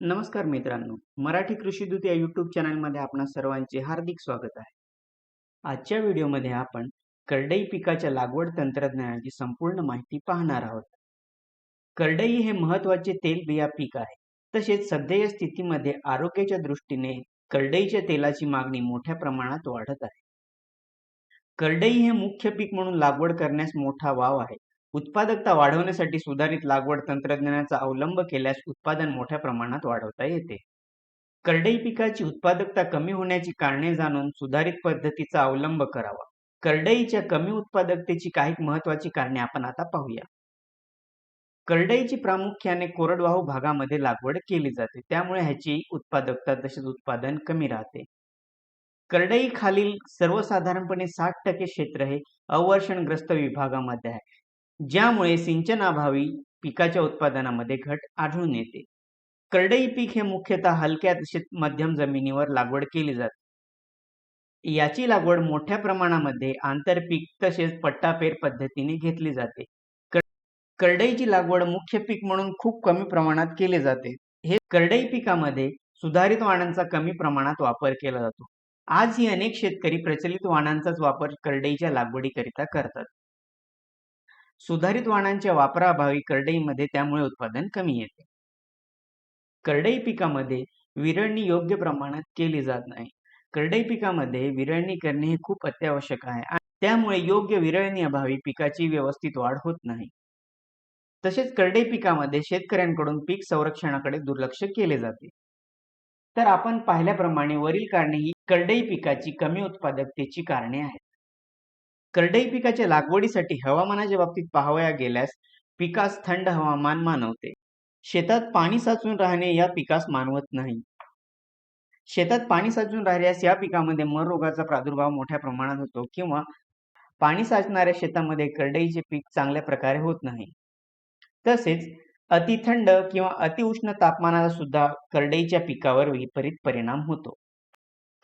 नमस्कार मित्रांनो. मराठी कृषी दूत या युट्यूब चॅनलमध्ये आपणा सर्वांचे हार्दिक स्वागत आहे. आजच्या व्हिडिओमध्ये आपण करडई पिकाच्या लागवड तंत्रज्ञानाची संपूर्ण माहिती पाहणार आहोत. करडई हे महत्त्वाचे तेलबिया पीक आहे. तसेच सध्याच्या स्थितीमध्ये आरोग्याच्या दृष्टीने करडईच्या तेलाची मागणी मोठ्या प्रमाणात वाढत आहे. करडई हे मुख्य पीक म्हणून लागवड करण्यास मोठा वाव आहे. उत्पादकता वाढवण्यासाठी सुधारित लागवड तंत्रज्ञानाचा अवलंब केल्यास उत्पादन मोठ्या प्रमाणात वाढवता येते. करडई पिकाची उत्पादकता कमी होण्याची कारणे जाणून सुधारित पद्धतीचा अवलंब करावा. करडईच्या कमी उत्पादकतेची काही महत्वाची कारणे आपण आता पाहूया. करडईची प्रामुख्याने कोरडवाहू भागामध्ये लागवड केली जाते. त्यामुळे ह्याची उत्पादकता तसेच उत्पादन कमी राहते. करडई खालील सर्वसाधारणपणे साठ टक्के क्षेत्र हे अवर्षणग्रस्त विभागामध्ये आहे. ज्यामुळे सिंचनाभावी पिकाच्या उत्पादनामध्ये घट आढळून येते. करडई पीक हे मुख्यतः हलक्या तसेच मध्यम जमिनीवर लागवड केली जाते. याची लागवड मोठ्या प्रमाणामध्ये आंतरपीक तसेच पट्टापेर पद्धतीने घेतली जाते. करडईची लागवड मुख्य पीक म्हणून खूप कमी प्रमाणात केले जाते. हे करडई पिकामध्ये सुधारित वाणांचा कमी प्रमाणात वापर केला जातो. आजही अनेक शेतकरी प्रचलित वाणांचाच वापर करडईच्या लागवडीकरिता करतात. सुधारित वाणांच्या वापराअभावी करडईमध्ये त्यामुळे उत्पादन कमी येते. करडई पिकामध्ये विरळणी योग्य प्रमाणात केली जात नाही. करडई पिकामध्ये विरळणी करणे हे खूप अत्यावश्यक आहे आणि त्यामुळे योग्य विरळणी अभावी पिकाची व्यवस्थित वाढ होत नाही. तसेच करडई पिकामध्ये शेतकऱ्यांकडून पीक संरक्षणाकडे दुर्लक्ष केले जाते. तर आपण पाहिल्याप्रमाणे वरील कारणे ही करडई पिकाची कमी उत्पादकतेची कारणे आहेत. करडई पिकाच्या लागवडीसाठी हवामानाच्या बाबतीत पाहावया गेल्यास पिकास थंड हवामान मानवते. शेतात पाणी साचून राहणे या पिकास मानवत नाही. शेतात पाणी साचून राहिल्यास या पिकामध्ये मर रोगाचा प्रादुर्भाव मोठ्या प्रमाणात होतो किंवा पाणी साचणाऱ्या शेतामध्ये करडईचे पीक चांगल्या प्रकारे होत नाही. तसेच अति थंड किंवा अतिउष्ण तापमानाचा सुद्धा करडईच्या पिकावर विपरीत परिणाम होतो.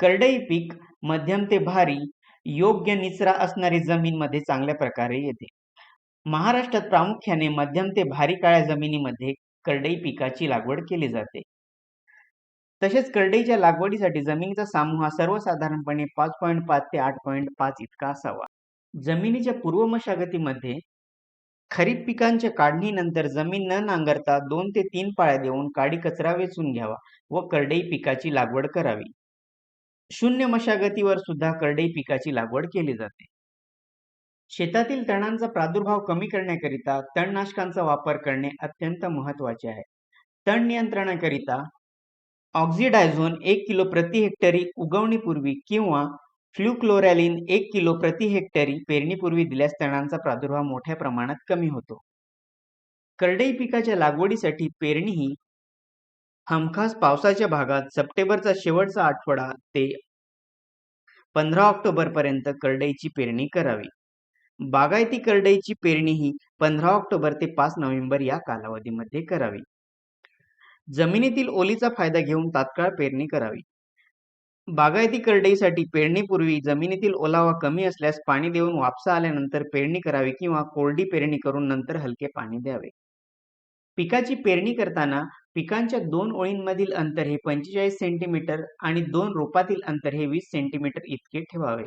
करडई पीक मध्यम ते भारी योग्य निचरा असणारी जमीन मध्ये चांगल्या प्रकारे येते. महाराष्ट्रात प्रामुख्याने मध्यम ते भारी काळ्या जमिनीमध्ये करडई पिकाची लागवड केली जाते. तसेच करडईच्या लागवडीसाठी जमिनीचा सामू हा सर्वसाधारणपणे पाच पॉईंट पाच ते आठ पॉईंट पाच इतका असावा. जमिनीच्या पूर्व मशागतीमध्ये खरीप पिकांच्या काढणीनंतर जमीन न नांगरता दोन ते तीन पाळ्या देऊन काडी कचरा वेचून घ्यावा व करडई पिकाची लागवड करावी. शून्य मशागतीवर सुद्धा करडई पिकाची लागवड केली जाते. शेतातील तणांचा प्रादुर्भाव कमी करण्याकरिता तणनाशकांचा वापर करणे अत्यंत महत्त्वाचे आहे. तण नियंत्रणाकरिता ऑक्झिडायझोन एक किलो प्रति हेक्टरी उगवणीपूर्वी किंवा फ्ल्युक्लोरॅलिन एक किलो प्रति हेक्टरी पेरणीपूर्वी दिल्यास तणांचा प्रादुर्भाव मोठ्या प्रमाणात कमी होतो. करडई पिकाच्या लागवडीसाठी पेरणी ही हमखास पावसाच्या भागात सप्टेंबरचा शेवटचा आठवडा ते पंधरा ऑक्टोबरपर्यंत करडईची पेरणी करावी. बागायती करडईची पेरणी ही पंधरा ऑक्टोबर ते पाच नोव्हेंबर या कालावधीमध्ये करावी. जमिनीतील ओलीचा फायदा घेऊन तात्काळ पेरणी करावी. बागायती करडईसाठी पेरणीपूर्वी जमिनीतील ओलावा कमी असल्यास पाणी देऊन वापसा आल्यानंतर पेरणी करावी किंवा कोरडी पेरणी करून नंतर हलके पाणी द्यावे. पिकाची पेरणी करताना पिकांच्या दोन ओळींमधील अंतर हे पंचेचाळीस सेंटीमीटर आणि दोन रोपातील अंतर हे वीस सेंटीमीटर इतके ठेवावे.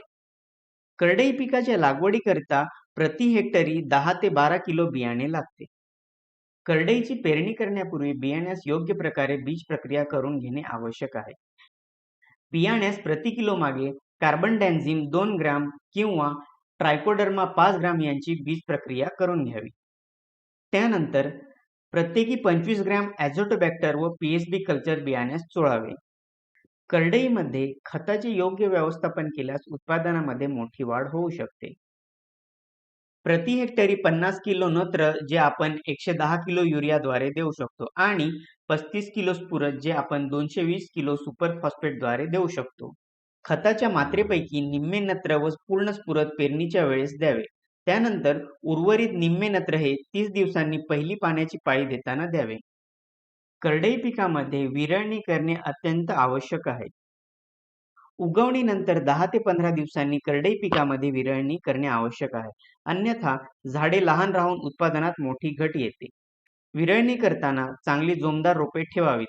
करडई पिकाच्या लागवडीकरिता प्रति हेक्टरी दहा ते बारा किलो बियाणे लागते. करडईची पेरणी करण्यापूर्वी बियाण्यास योग्य प्रकारे बीज प्रक्रिया करून घेणे आवश्यक आहे. बियाण्यास प्रति किलो मागे कार्बन डॅन्झिम दोन ग्राम किंवा ट्रायकोडर्मा पाच ग्राम यांची बीज प्रक्रिया करून घ्यावी. त्यानंतर प्रत्येकी पंचवीस ग्रॅम ॲझोटोबॅक्टर व पीएसबी कल्चर बियाण्यास चोळावे. करडईमध्ये खताचे योग्य व्यवस्थापन केल्यास उत्पादनामध्ये मोठी वाढ होऊ शकते. प्रति हेक्टरी पन्नास किलो नत्र जे आपण एकशे दहा किलो युरियाद्वारे देऊ शकतो आणि पस्तीस किलो स्फुरद जे आपण दोनशे वीस किलो सुपर फॉस्फेटद्वारे देऊ शकतो. खताच्या मात्रेपैकी निम्मे नत्र व पूर्ण स्फुरद पेरणीच्या वेळेस द्यावे. त्यानंतर उर्वरित निम्मे नत्र हे तीस दिवसांनी पहिली पाण्याची पाळी देताना द्यावे. करडई पिकामध्ये विरळणी करणे अत्यंत आवश्यक आहे. उगवणीनंतर दहा ते पंधरा दिवसांनी करडई पिकामध्ये विरळणी करणे आवश्यक आहे. अन्यथा झाडे लहान राहून उत्पादनात मोठी घट येते. विरळणी करताना चांगली जोमदार रोपे ठेवावीत.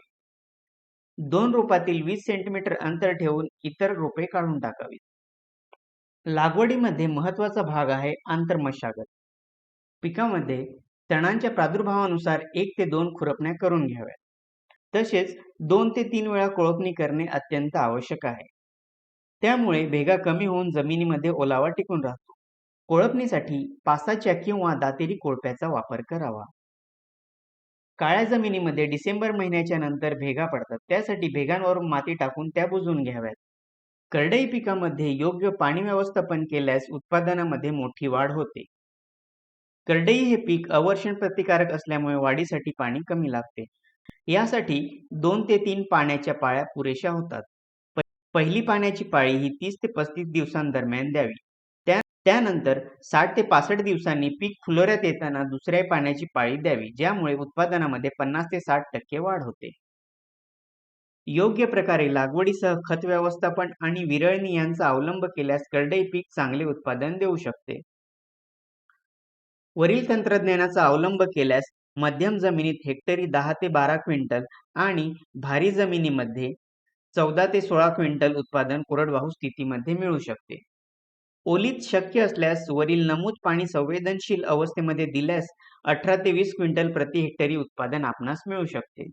दोन रोपातील वीस सेंटीमीटर अंतर ठेवून इतर रोपे काढून टाकावीत. लागवडीमध्ये महत्त्वाचा भाग आहे आंतरमशागत. पिकामध्ये तणांच्या प्रादुर्भावानुसार एक ते दोन खुरपण्या करून घ्याव्यात. तसेच दोन ते तीन वेळा कोळपणी करणे अत्यंत आवश्यक आहे. त्यामुळे भेगा कमी होऊन जमिनीमध्ये ओलावा टिकून राहतो. कोळपणीसाठी पासाच्या किंवा दातेरी कोळप्याचा वापर करावा. काळ्या जमिनीमध्ये डिसेंबर महिन्याच्या नंतर भेगा पडतात. त्यासाठी भेगांवर माती टाकून त्या बुजवून घ्याव्यात. करडई पिकामध्ये योग्य पाणी व्यवस्थापन केल्यास उत्पादनामध्ये मोठी वाढ होते. करडई हे पीक अवर्षण प्रतिकारक असल्यामुळे वाढीसाठी पाणी कमी लागते. यासाठी दोन ते तीन पाण्याच्या पाळ्या पुरेशा होतात. पहिली पाण्याची पाळी ही तीस ते पस्तीस दिवसांदरम्यान द्यावी. त्या त्यानंतर साठ ते पासष्ट दिवसांनी पीक फुलोऱ्यात येताना दुसऱ्या पाण्याची पाळी द्यावी ज्यामुळे उत्पादनामध्ये पन्नास ते साठ टक्के वाढ होते. योग्य प्रकारे लागवडीसह खत व्यवस्थापन आणि विरळणी यांचा अवलंब केल्यास करडई पीक चांगले उत्पादन देऊ शकते. वरील तंत्रज्ञानाचा अवलंब केल्यास मध्यम जमिनीत हेक्टरी दहा ते बारा क्विंटल आणि भारी जमिनीमध्ये चौदा ते सोळा क्विंटल उत्पादन कोरडवाहू स्थितीमध्ये मिळू शकते. ओलीत शक्य असल्यास वरील नमूद पाणी संवेदनशील अवस्थेमध्ये दिल्यास अठरा ते वीस क्विंटल प्रति हेक्टरी उत्पादन आपणास मिळू शकते.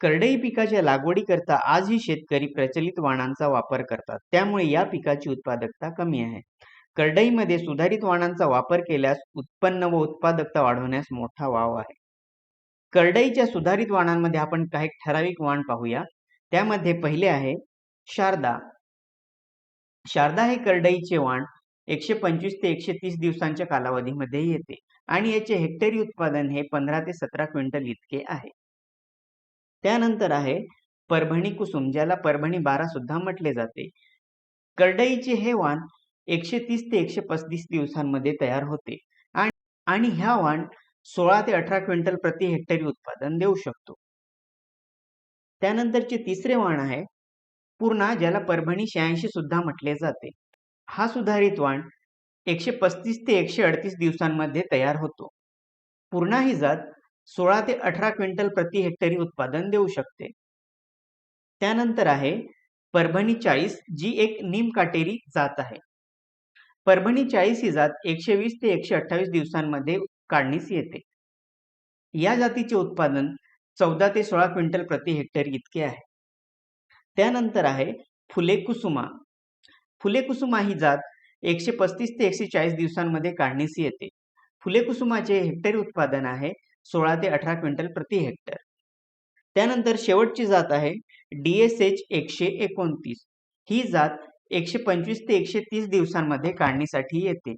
करडई पिकाच्या लागवडीकरता आजही शेतकरी प्रचलित वाणांचा वापर करतात. त्यामुळे या पिकाची उत्पादकता कमी आहे. करडईमध्ये सुधारित वाणांचा वापर केल्यास उत्पन्न व उत्पादकता वाढवण्यास मोठा वाव आहे. करडईच्या सुधारित वाणांमध्ये आपण काही ठराविक वाण पाहूया. त्यामध्ये पहिले आहे शारदा. शारदा हे करडईचे वाण एकशे पंचवीस ते एकशे तीस दिवसांच्या कालावधीमध्ये येते आणि याचे हेक्टरी उत्पादन हे पंधरा ते सतरा क्विंटल इतके आहे. त्यानंतर आहे परभणी कुसुम ज्याला परभणी बारा सुद्धा म्हटले जाते. करडईचे हे वाण एकशे तीस ते एकशे पस्तीस दिवसांमध्ये तयार होते आणि ह्या वाण सोळा ते अठरा क्विंटल प्रति हेक्टरी उत्पादन देऊ शकतो. त्यानंतरचे तिसरे वाण आहे पूर्णा ज्याला परभणी शहाऐंशी सुद्धा म्हटले जाते. हा सुधारित वाण एकशे पस्तीस ते एकशे अडतीस दिवसांमध्ये तयार होतो. पूर्णा ही जात सोळा ते अठरा क्विंटल प्रति हेक्टरी उत्पादन देऊ शकते. त्यानंतर आहे परभणी चाळीस जी एक निमकाटेरी जात आहे. परभणी चाळीस ही जात एकशे वीस ते एकशे अठ्ठावीस दिवसांमध्ये काढणीस येते. या जातीचे उत्पादन चौदा ते सोळा क्विंटल प्रति हेक्टर इतके आहे. त्यानंतर आहे फुले कुसुमा. फुले कुसुमा ही जात एकशे पस्तीस ते एकशे चाळीस दिवसांमध्ये काढणीस येते. फुले कुसुमाचे हेक्टरी उत्पादन आहे सोळा ते अठरा क्विंटल प्रति हेक्टर. त्यानंतर शेवटची जात आहे डीएसएच एकशे एकोणतीस. ही जात एकशे पंचवीस ते एकशे तीस दिवसांमध्ये काढणीसाठी येते.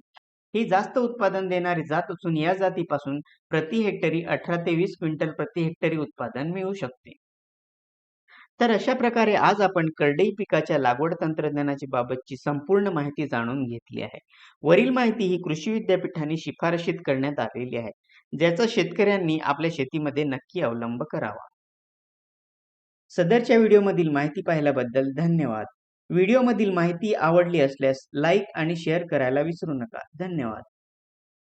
ही जास्त उत्पादन देणारी जात असून या जातीपासून प्रति हेक्टरी अठरा ते वीस क्विंटल प्रति हेक्टरी उत्पादन मिळू शकते. तर अशा प्रकारे आज आपण करडई पिकाच्या लागवड तंत्रज्ञानाची बाबतची संपूर्ण माहिती जाणून घेतली आहे. वरील माहिती ही कृषी विद्यापीठाने शिफारशीत करण्यात आलेली आहे. ज्याचा शेतकऱ्यांनी आपल्या शेतीमध्ये नक्की अवलंब करावा. सदरच्या व्हिडिओमधील माहिती पाहिल्याबद्दल धन्यवाद. व्हिडिओमधील माहिती आवडली असल्यास लाईक आणि शेअर करायला विसरू नका. धन्यवाद.